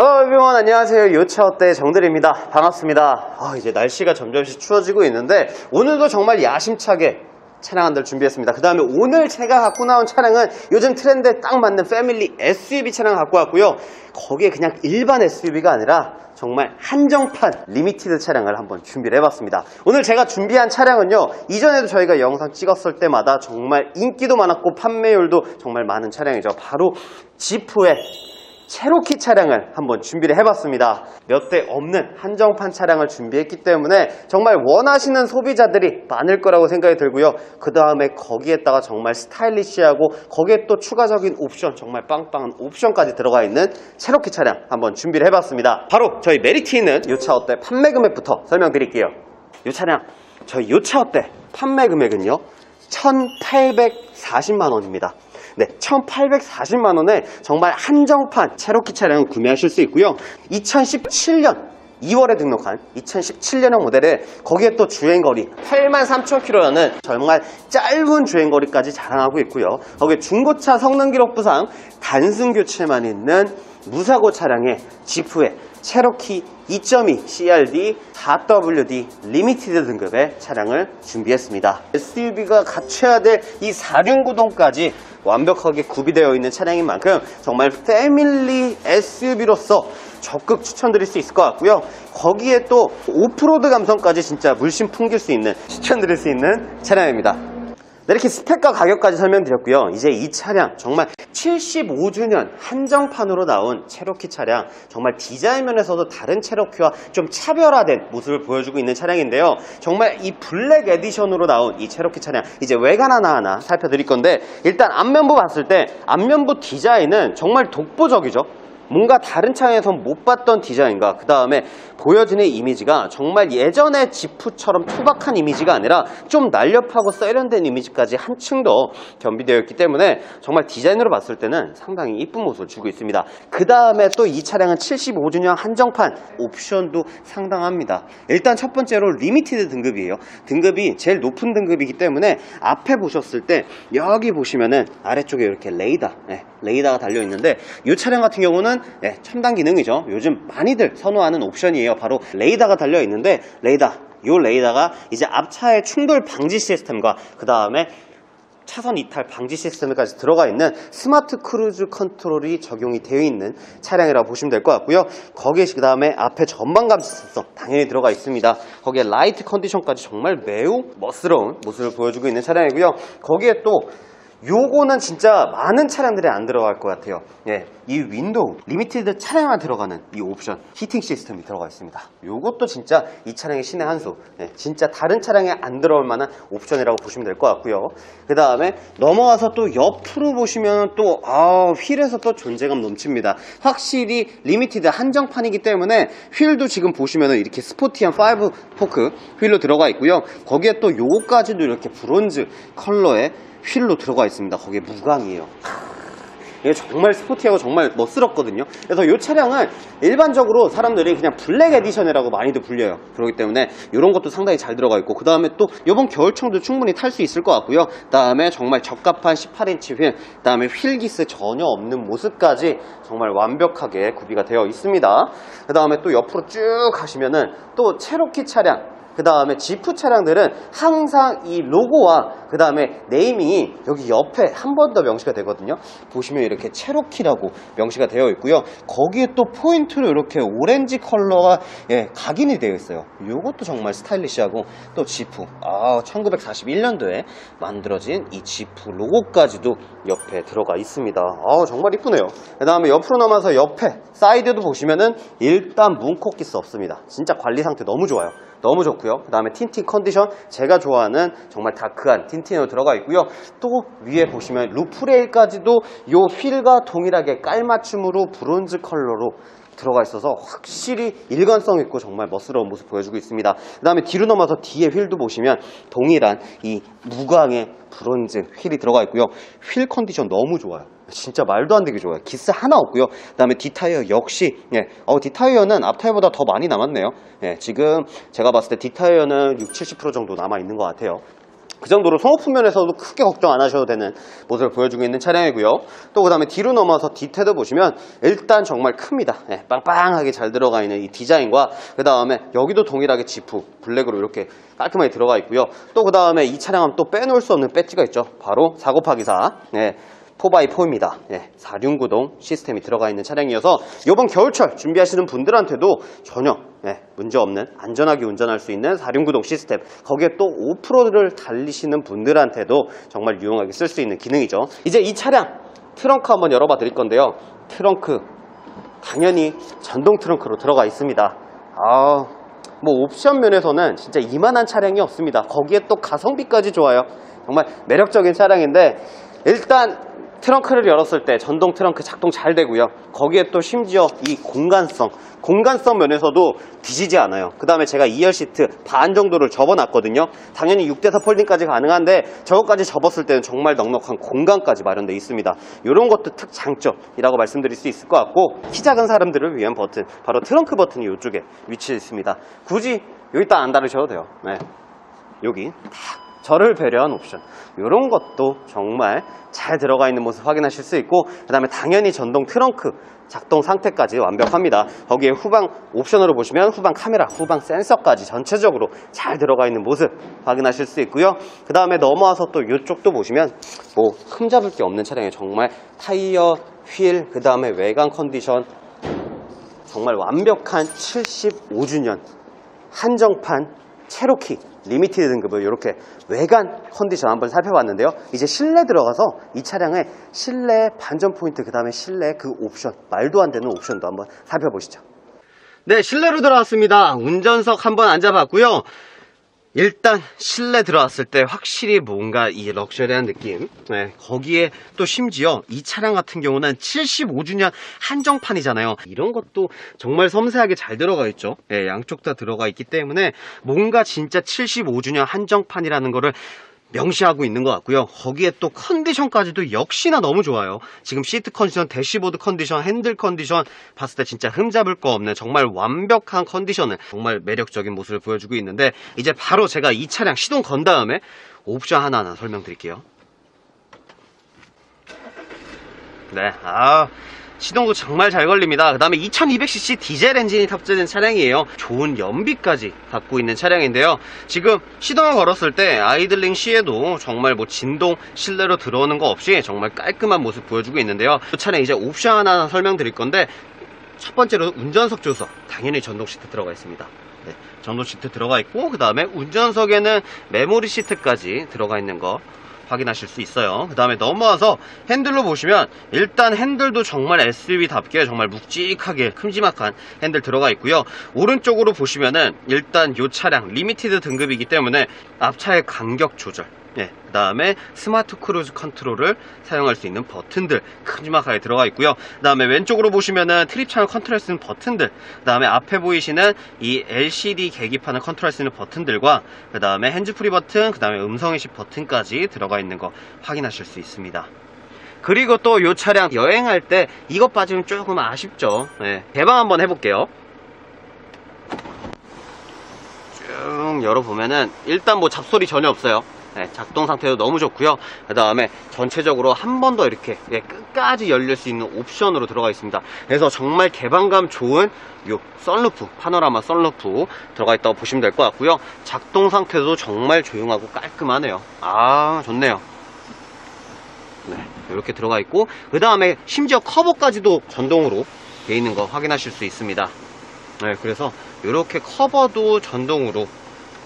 Hello everyone. 안녕하세요. 요차 어때? 정들입니다. 반갑습니다. 아, 이제 날씨가 점점씩 추워지고 있는데 오늘도 정말 야심차게 차량 한대 준비했습니다. 그 다음에 오늘 제가 갖고 나온 차량은 요즘 트렌드에 딱 맞는 패밀리 SUV 차량 갖고 왔고요. 거기에 그냥 일반 SUV가 아니라 정말 한정판 리미티드 차량을 한번 준비를 해봤습니다. 오늘 제가 준비한 차량은요 이전에도 저희가 영상 찍었을 때마다 정말 인기도 많았고 판매율도 정말 많은 차량이죠. 바로 지프의 체로키 차량을 한번 준비를 해봤습니다. 몇 대 없는 한정판 차량을 준비했기 때문에 정말 원하시는 소비자들이 많을 거라고 생각이 들고요. 그 다음에 거기에다가 정말 스타일리시하고 거기에 또 추가적인 옵션, 정말 빵빵한 옵션까지 들어가 있는 체로키 차량 한번 준비를 해봤습니다. 바로 저희 메리트에 있는 이 차 어때 판매 금액부터 설명드릴게요. 이 차량 저희 이 차 어때 판매 금액은요 1840만 원입니다. 네, 1840만 원에 정말 한정판 체로키 차량을 구매하실 수 있고요. 2017년 2월에 등록한 2017년형 모델에 거기에 또 주행거리 83,000km라는 정말 짧은 주행거리까지 자랑하고 있고요. 거기에 중고차 성능 기록부상 단순 교체만 있는 무사고 차량의 지프의 체로키 2.2 CRD 4WD 리미티드 등급의 차량을 준비했습니다. SUV가 갖춰야 될 이 4륜구동까지 완벽하게 구비되어 있는 차량인 만큼 정말 패밀리 SUV로서 적극 추천드릴 수 있을 것 같고요. 거기에 또 오프로드 감성까지 진짜 물씬 풍길 수 있는 추천드릴 수 있는 차량입니다. 네, 이렇게 스펙과 가격까지 설명드렸고요. 이제 이 차량 정말 75주년 한정판으로 나온 체로키 차량 정말 디자인 면에서도 다른 체로키와 좀 차별화된 모습을 보여주고 있는 차량인데요. 정말 이 블랙 에디션으로 나온 이 체로키 차량 이제 외관 하나하나 살펴드릴 건데 일단 앞면부 봤을 때 앞면부 디자인은 정말 독보적이죠. 뭔가 다른 차량에서 못 봤던 디자인과 그 다음에 보여지는 이미지가 정말 예전의 지프처럼 투박한 이미지가 아니라 좀 날렵하고 세련된 이미지까지 한층 더 겸비되어 있기 때문에 정말 디자인으로 봤을 때는 상당히 이쁜 모습을 주고 있습니다. 그 다음에 또 이 차량은 75주년 한정판 옵션도 상당합니다. 일단 첫 번째로 리미티드 등급이에요. 등급이 제일 높은 등급이기 때문에 앞에 보셨을 때 여기 보시면은 아래쪽에 이렇게 레이더, 네, 레이더가 달려 있는데 이 차량 같은 경우는 네, 첨단 기능이죠. 요즘 많이들 선호하는 옵션이에요. 바로 레이더가 달려 있는데 레이더, 이 레이더가 이제 앞차의 충돌 방지 시스템과 그 다음에 차선 이탈 방지 시스템까지 들어가 있는 스마트 크루즈 컨트롤이 적용이 되어 있는 차량이라고 보시면 될 것 같고요. 거기에 그 다음에 앞에 전방 감지 시스템 당연히 들어가 있습니다. 거기에 라이트 컨디션까지 정말 매우 멋스러운 모습을 보여주고 있는 차량이고요. 거기에 또 요거는 진짜 많은 차량들이 안 들어갈 것 같아요. 예, 이 윈도우 리미티드 차량만 들어가는 이 옵션 히팅 시스템이 들어가 있습니다. 요것도 진짜 이 차량의 신의 한 수. 예, 진짜 다른 차량에 안 들어올 만한 옵션이라고 보시면 될 것 같고요. 그 다음에 넘어가서 또 옆으로 보시면 또 아, 휠에서 또 존재감 넘칩니다. 확실히 리미티드 한정판이기 때문에 휠도 지금 보시면은 이렇게 스포티한 5 포크 휠로 들어가 있고요. 거기에 또 요거까지도 이렇게 브론즈 컬러의 휠로 들어가 있습니다. 거기에 무광이에요. 이게 정말 스포티하고 정말 멋스럽거든요. 그래서 이 차량은 일반적으로 사람들이 그냥 블랙 에디션이라고 많이들 불려요. 그렇기 때문에 이런 것도 상당히 잘 들어가 있고 그 다음에 또 이번 겨울청도 충분히 탈 수 있을 것 같고요. 그 다음에 정말 적합한 18인치 휠, 그 다음에 휠 기스 전혀 없는 모습까지 정말 완벽하게 구비가 되어 있습니다. 그 다음에 또 옆으로 쭉 가시면은 또 체로키 차량 그 다음에 지프 차량들은 항상 이 로고와 그 다음에 네이밍이 여기 옆에 한 번 더 명시가 되거든요. 보시면 이렇게 체로키라고 명시가 되어 있고요. 거기에 또 포인트로 이렇게 오렌지 컬러가 예, 각인이 되어 있어요. 이것도 정말 스타일리시하고 또 지프. 아, 1941년도에 만들어진 이 지프 로고까지도 옆에 들어가 있습니다. 아, 정말 이쁘네요. 그 다음에 옆으로 넘어서 옆에 사이드도 보시면은 일단 문콕기스 없습니다. 진짜 관리 상태 너무 좋아요. 너무 좋고요. 그 다음에 틴팅 컨디션 제가 좋아하는 정말 다크한 틴팅으로 들어가 있고요. 또 위에 보시면 루프레일까지도 요 휠과 동일하게 깔맞춤으로 브론즈 컬러로 들어가 있어서 확실히 일관성 있고 정말 멋스러운 모습 보여주고 있습니다. 그 다음에 뒤로 넘어서 뒤에 휠도 보시면 동일한 이 무광의 브론즈 휠이 들어가 있고요. 휠 컨디션 너무 좋아요. 진짜 말도 안 되게 좋아요. 기스 하나 없고요. 그 다음에 뒷타이어 역시 예, 어, 뒷타이어는 앞타이어보다 더 많이 남았네요. 예, 지금 제가 봤을 때 뒷타이어는 6, 70% 정도 남아 있는 것 같아요. 그 정도로 송호품 면에서도 크게 걱정 안 하셔도 되는 모습을 보여주고 있는 차량이고요. 또 그 다음에 뒤로 넘어서 뒤태도 보시면 일단 정말 큽니다. 네, 빵빵하게 잘 들어가 있는 이 디자인과 그 다음에 여기도 동일하게 지프 블랙으로 이렇게 깔끔하게 들어가 있고요. 또 그 다음에 이 차량은 또 빼놓을 수 없는 배지가 있죠. 바로 4 곱하기 4. 네. 4x4입니다. 네, 4륜구동 시스템이 들어가 있는 차량이어서 이번 겨울철 준비하시는 분들한테도 전혀 네, 문제없는 안전하게 운전할 수 있는 4륜구동 시스템 거기에 또 오프로드를 달리시는 분들한테도 정말 유용하게 쓸 수 있는 기능이죠. 이제 이 차량 트렁크 한번 열어봐 드릴 건데요. 트렁크 당연히 전동 트렁크로 들어가 있습니다. 아, 뭐 옵션 면에서는 진짜 이만한 차량이 없습니다. 거기에 또 가성비까지 좋아요. 정말 매력적인 차량인데 일단 트렁크를 열었을 때 전동 트렁크 작동 잘 되고요. 거기에 또 심지어 이 공간성, 공간성 면에서도 뒤지지 않아요. 그 다음에 제가 2열 시트 반 정도를 접어놨거든요. 당연히 6대4 폴딩까지 가능한데 저것까지 접었을 때는 정말 넉넉한 공간까지 마련되어 있습니다. 이런 것도 특장점이라고 말씀드릴 수 있을 것 같고 키 작은 사람들을 위한 버튼, 바로 트렁크 버튼이 이쪽에 위치해 있습니다. 굳이 여기다 안 다루셔도 돼요. 네. 여기 딱 저를 배려한 옵션. 이런 것도 정말 잘 들어가 있는 모습 확인하실 수 있고 그 다음에 당연히 전동 트렁크 작동 상태까지 완벽합니다. 거기에 후방 옵션으로 보시면 후방 카메라 후방 센서까지 전체적으로 잘 들어가 있는 모습 확인하실 수 있고요. 그 다음에 넘어와서 또 이쪽도 보시면 뭐 흠잡을 게 없는 차량에 정말 타이어 휠 그 다음에 외관 컨디션 정말 완벽한 75주년 한정판 체로키 리미티드 등급을 이렇게 외관 컨디션 한번 살펴봤는데요. 이제 실내 들어가서 이 차량의 실내 반전 포인트 그 다음에 실내 그 옵션 말도 안 되는 옵션도 한번 살펴보시죠. 네, 실내로 들어왔습니다. 운전석 한번 앉아봤고요. 일단 실내 들어왔을 때 확실히 뭔가 이 럭셔리한 느낌. 네, 거기에 또 심지어 이 차량 같은 경우는 75주년 한정판이잖아요. 이런 것도 정말 섬세하게 잘 들어가 있죠. 네, 양쪽 다 들어가 있기 때문에 뭔가 진짜 75주년 한정판이라는 거를 명시하고 있는 것 같고요. 거기에 또 컨디션까지도 역시나 너무 좋아요. 지금 시트 컨디션, 대시보드 컨디션, 핸들 컨디션 봤을 때 진짜 흠잡을 거 없는 정말 완벽한 컨디션을 정말 매력적인 모습을 보여주고 있는데 이제 바로 제가 이 차량 시동 건 다음에 옵션 하나하나 설명드릴게요. 네, 아 시동도 정말 잘 걸립니다. 그 다음에 2200cc 디젤 엔진이 탑재된 차량이에요. 좋은 연비까지 갖고 있는 차량인데요. 지금 시동을 걸었을 때 아이들링 시에도 정말 뭐 진동 실내로 들어오는 거 없이 정말 깔끔한 모습 보여주고 있는데요. 이 차량 이제 옵션 하나 설명드릴 건데 첫 번째로 운전석 조석 당연히 전동 시트 들어가 있습니다. 네, 전동 시트 들어가 있고 그 다음에 운전석에는 메모리 시트까지 들어가 있는 거 확인하실 수 있어요. 그 다음에 넘어와서 핸들로 보시면 일단 핸들도 정말 SUV답게 정말 묵직하게 큼지막한 핸들 들어가 있고요. 오른쪽으로 보시면은 일단 이 차량 리미티드 등급이기 때문에 앞차의 간격 조절 예, 그 다음에 스마트 크루즈 컨트롤을 사용할 수 있는 버튼들 큼지막하게 들어가 있고요. 그 다음에 왼쪽으로 보시면은 트립 채널 컨트롤 수 있는 버튼들, 그 다음에 앞에 보이시는 이 LCD 계기판을 컨트롤 수 있는 버튼들과 그 다음에 핸즈프리 버튼, 그 다음에 음성인식 버튼까지 들어가 있는 거 확인하실 수 있습니다. 그리고 또 이 차량 여행할 때 이것 빠지면 조금 아쉽죠. 예, 개방 한번 해볼게요. 쭉 열어보면은 일단 뭐 잡소리 전혀 없어요. 네, 작동 상태도 너무 좋고요. 그 다음에 전체적으로 한 번 더 이렇게 예, 끝까지 열릴 수 있는 옵션으로 들어가 있습니다. 그래서 정말 개방감 좋은 요 썬루프, 파노라마 썬루프 들어가 있다고 보시면 될 것 같고요. 작동 상태도 정말 조용하고 깔끔하네요. 아, 좋네요. 네, 이렇게 들어가 있고 그 다음에 심지어 커버까지도 전동으로 되어 있는 거 확인하실 수 있습니다. 네, 그래서 이렇게 커버도 전동으로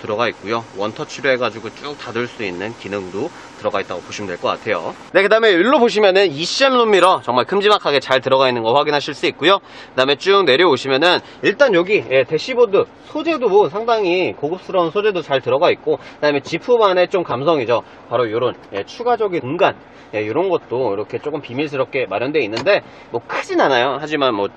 들어가 있고요. 원터치로 해가지고 쭉 닫을 수 있는 기능도 들어가 있다고 보시면 될 것 같아요. 네, 그 다음에 일로 보시면은 ECM 룸미러 정말 큼지막하게 잘 들어가 있는 거 확인하실 수 있고요. 그 다음에 쭉 내려오시면은 일단 여기 예, 대시보드 소재도 뭐 상당히 고급스러운 소재도 잘 들어가 있고 그 다음에 지프만의 좀 감성이죠. 바로 이런 추가적인 공간 이런 것도 이렇게 조금 비밀스럽게 마련되어 있는데 뭐 크진 않아요. 하지만 뭐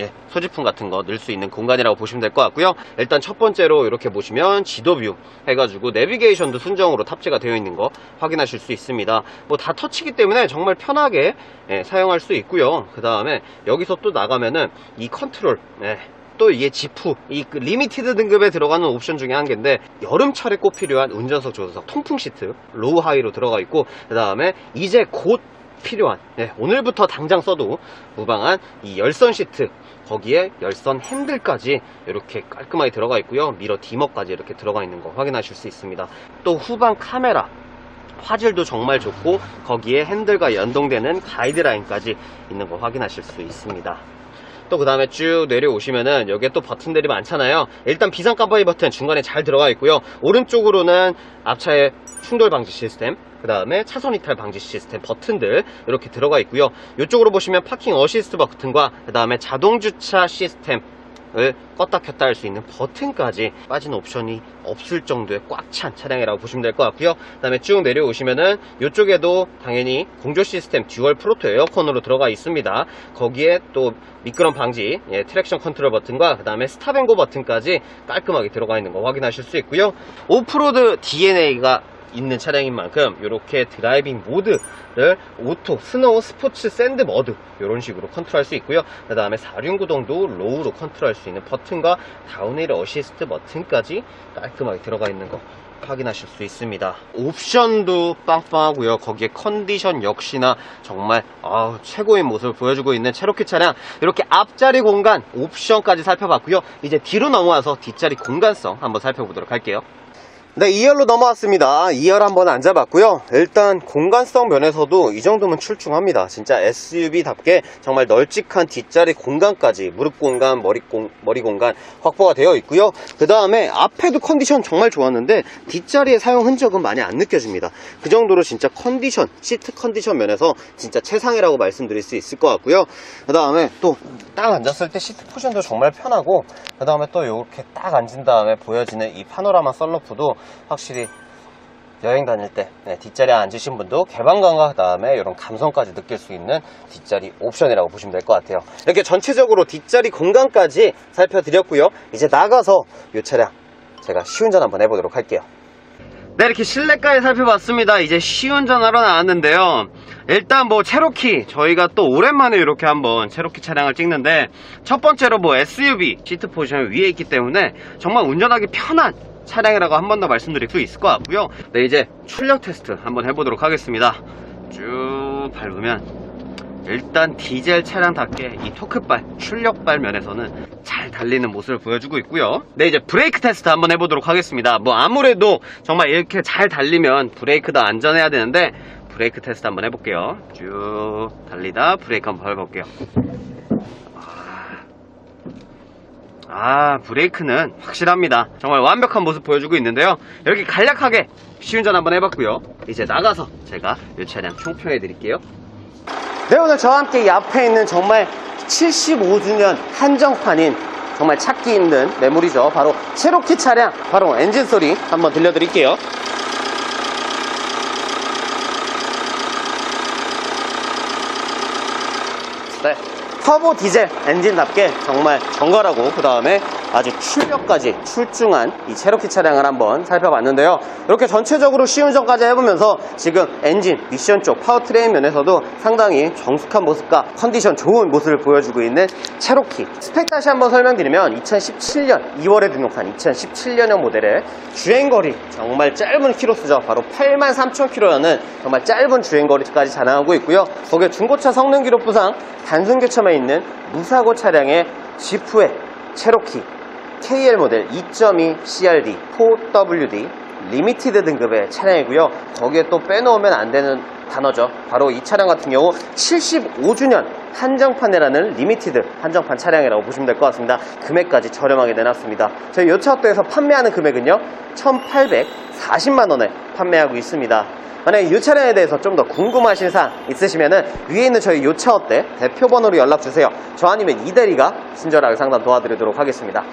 예, 소지품 같은 거 넣을 수 있는 공간이라고 보시면 될 것 같고요. 일단 첫 번째로 이렇게 보시면 지도 뷰 해가지고 내비게이션도 순정으로 탑재가 되어 있는 거 확인하실 수 있습니다. 뭐 다 터치기 때문에 정말 편하게 예, 사용할 수 있고요. 그 다음에 여기서 또 나가면은 이 컨트롤 예, 또 이게 지프, 이그 리미티드 등급에 들어가는 옵션 중에 한 개인데 여름철에 꼭 필요한 운전석 조수석 통풍 시트 로우 하이로 들어가 있고 그 다음에 이제 곧 필요한 네, 오늘부터 당장 써도 무방한 이 열선 시트 거기에 열선 핸들까지 이렇게 깔끔하게 들어가 있고요. 미러 디머까지 이렇게 들어가 있는 거 확인하실 수 있습니다. 또 후방 카메라 화질도 정말 좋고 거기에 핸들과 연동되는 가이드라인까지 있는 거 확인하실 수 있습니다 또 그 다음에 쭉 내려오시면은 여기에 또 버튼들이 많잖아요. 일단 비상 깜빡이 버튼 중간에 잘 들어가 있고요. 오른쪽으로는 앞차의 충돌 방지 시스템 그 다음에 차선 이탈 방지 시스템 버튼들 이렇게 들어가 있고요. 이쪽으로 보시면 파킹 어시스트 버튼과 그 다음에 자동 주차 시스템 을 껐다 켰다 할 수 있는 버튼까지 빠진 옵션이 없을 정도의 꽉 찬 차량이라고 보시면 될 것 같고요. 그 다음에 쭉 내려오시면은 이쪽에도 당연히 공조 시스템 듀얼 프로토 에어컨으로 들어가 있습니다. 거기에 또 미끄럼 방지 예, 트랙션 컨트롤 버튼과 그 다음에 스탑앤고 버튼까지 깔끔하게 들어가 있는 거 확인하실 수 있고요. 오프로드 DNA가 있는 차량인 만큼 이렇게 드라이빙 모드를 오토, 스노우, 스포츠, 샌드 머드 이런 식으로 컨트롤할 수 있고요. 그 다음에 4륜 구동도 로우로 컨트롤할 수 있는 버튼과 다운힐 어시스트 버튼까지 깔끔하게 들어가 있는 거 확인하실 수 있습니다. 옵션도 빵빵하고요. 거기에 컨디션 역시나 정말 아, 최고의 모습을 보여주고 있는 체로키 차량 이렇게 앞자리 공간 옵션까지 살펴봤고요. 이제 뒤로 넘어와서 뒷자리 공간성 한번 살펴보도록 할게요. 네, 2열로 넘어왔습니다. 2열 한번 앉아봤고요. 일단 공간성 면에서도 이 정도면 출중합니다. 진짜 SUV답게 정말 널찍한 뒷자리 공간까지 무릎 공간, 머리, 공, 머리 공간 확보가 되어 있고요. 그 다음에 앞에도 컨디션 정말 좋았는데 뒷자리의 사용 흔적은 많이 안 느껴집니다. 그 정도로 진짜 컨디션, 시트 컨디션 면에서 진짜 최상이라고 말씀드릴 수 있을 것 같고요. 그 다음에 또 딱 앉았을 때 시트 포션도 정말 편하고 그 다음에 또 이렇게 딱 앉은 다음에 보여지는 이 파노라마 썬루프도 확실히 여행 다닐 때 네, 뒷자리에 앉으신 분도 개방감과 그 다음에 이런 감성까지 느낄 수 있는 뒷자리 옵션이라고 보시면 될 것 같아요. 이렇게 전체적으로 뒷자리 공간까지 살펴드렸고요. 이제 나가서 이 차량 제가 시운전 한번 해보도록 할게요. 네 이렇게 실내까지 살펴봤습니다. 이제 시운전하러 나왔는데요. 일단 뭐 체로키 저희가 또 오랜만에 이렇게 한번 체로키 차량을 찍는데 첫 번째로 뭐 SUV 시트 포지션 위에 있기 때문에 정말 운전하기 편한 차량이라고 한 번 더 말씀드릴 수 있을 것 같고요 네 이제 출력 테스트 한번 해보도록 하겠습니다 쭉 밟으면 일단 디젤 차량답게 이 토크발, 출력발 면에서는 잘 달리는 모습을 보여주고 있고요. 네, 이제 브레이크 테스트 한번 해보도록 하겠습니다. 뭐 아무래도 정말 이렇게 잘 달리면 브레이크도 안전해야 되는데 브레이크 테스트 한번 해볼게요. 쭉 달리다 브레이크 한번 밟아볼게요. 아, 브레이크는 확실합니다. 정말 완벽한 모습 보여주고 있는데요. 이렇게 간략하게 시운전 한번 해봤고요. 이제 나가서 제가 이 차량 총평해 드릴게요. 네, 오늘 저와 함께 이 앞에 있는 정말 75주년 한정판인 정말 찾기 힘든 메모리죠. 바로 체로키 차량, 바로 엔진 소리 한번 들려드릴게요. 네. 터보 디젤 엔진답게 정말 정갈하고 그 다음에 아주 출력까지 출중한 이 체로키 차량을 한번 살펴봤는데요. 이렇게 전체적으로 시운전까지 해보면서 지금 엔진, 미션 쪽 파워트레인 면에서도 상당히 정숙한 모습과 컨디션 좋은 모습을 보여주고 있는 체로키. 스펙 다시 한번 설명드리면 2017년 2월에 등록한 2017년형 모델의 주행거리 정말 짧은 키로수죠. 바로 83,000km라는 정말 짧은 주행거리까지 자랑하고 있고요. 거기에 중고차 성능 기록 부상 단순 교체만 있는 무사고 차량의 지프의 체로키 KL 모델 2.2 CRD 4WD 리미티드 등급의 차량이고요. 거기에 또 빼놓으면 안 되는 단어죠. 바로 이 차량 같은 경우 75주년 한정판이라는 리미티드 한정판 차량이라고 보시면 될 것 같습니다. 금액까지 저렴하게 내놨습니다. 저희 요차업도에서 판매하는 금액은요. 1,840만원에 판매하고 있습니다. 만약에 이 차량에 대해서 좀 더 궁금하신 사항 있으시면은 위에 있는 저희 요차업대 대표번호로 연락주세요. 저 아니면 이대리가 친절하게 상담 도와드리도록 하겠습니다.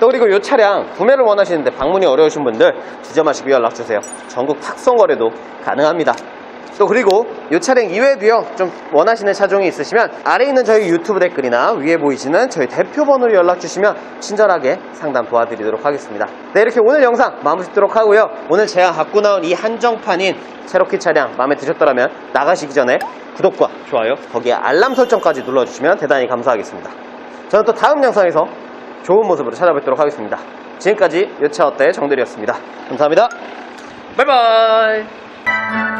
또 그리고 이 차량 구매를 원하시는데 방문이 어려우신 분들 지점하시고 연락주세요. 전국 탁송 거래도 가능합니다. 또 그리고 이 차량 이외에도요 좀 원하시는 차종이 있으시면 아래 있는 저희 유튜브 댓글이나 위에 보이시는 저희 대표 번호로 연락 주시면 친절하게 상담 도와드리도록 하겠습니다 네 이렇게 오늘 영상 마무리 짓도록 하고요 오늘 제가 갖고 나온 이 한정판인 체로키 차량 마음에 드셨더라면 나가시기 전에 구독과 좋아요 거기에 알람 설정까지 눌러주시면 대단히 감사하겠습니다 저는 또 다음 영상에서 좋은 모습으로 찾아뵙도록 하겠습니다. 지금까지 요차 어때 정들이었습니다. 감사합니다. 바이바이.